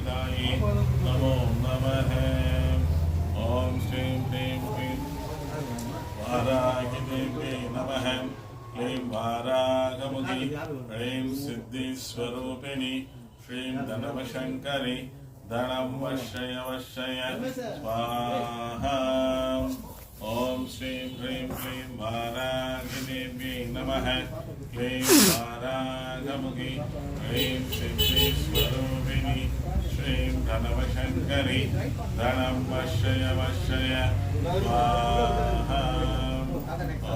प्रदायितायै नमो नमः ॐ श्रीं ह्रीं क्लीं वारागिदेव्यै नमः स्वाहा ॐ श्रीं ह्रीं क्लीं वारागिदेव्यै नमः क्लीं श्रीं धनवशङ्करि धनं वशय वशय स्वाहा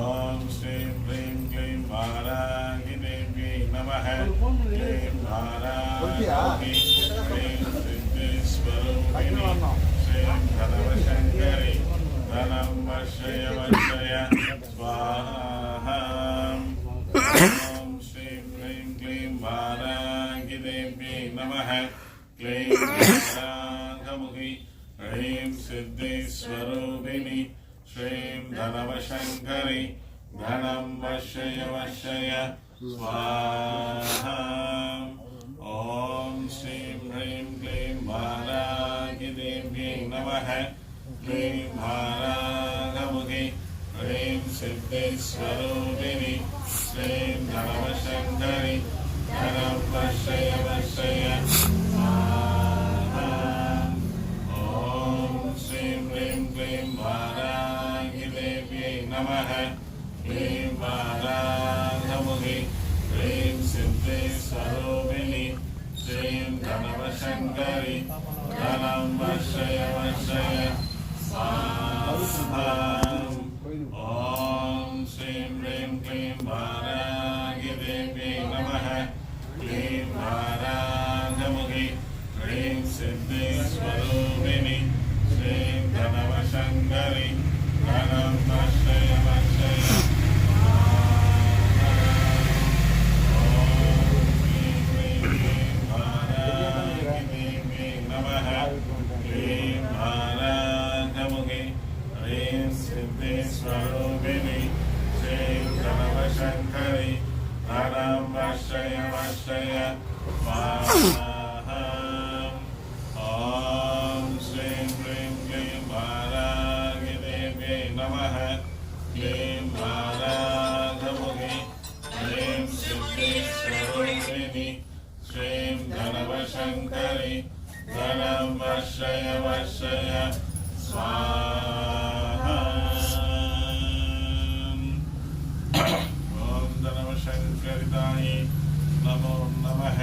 ॐ श्रीं ह्रीं क्लीं वारागिदेव्यै नमः क्लीं वारागमुखी ह्रीं सिद्धिस्वरूपिणि श्रीं धनवशङ्करि धनं वशय वशय स्वाहा ॐ श्रीं ह्रीं क्लीं वारागिदेव्यै नमः क्लीं वारागमुखि ह्रीं सिद्धिस्वरूपिणि श्रीं धनवशङ्करि, धनं वशय वशय स्वाहा। ॐ श्रीं ह्रीं क्लीं वारागिदेव्यै नमः। क्लीं वारागमुखि ह्रीं सिद्धिस्वरूपिणि नमः। क्लीं वारागमुखि ह्रीं सिद्धिस्वरूपिणि श्रीं धनवशङ्करि, धनं वशय स्वाहा, ॐ श्रीं ह्रीं क्लीं वारागिदेव्यै नमः। क्लीं वारागमुखि ह्रीं सिद्धिस्वरूपिणि श्रीं धनवशङ्करि, धनं सिद्धिस्वरूपिणि श्रीं धनवशङ्करि धनं वशय स्वाहा। ॐ श्रीं ह्रीं क्लीं वारागिदेव्यै नमः। क्लीं वारागमुखि ह्रीं सिद्धिस्वरूपिणि। श्रीं धनवशङ्करि। धनं वशय स्वाहा शङ्करिताय नमो नमः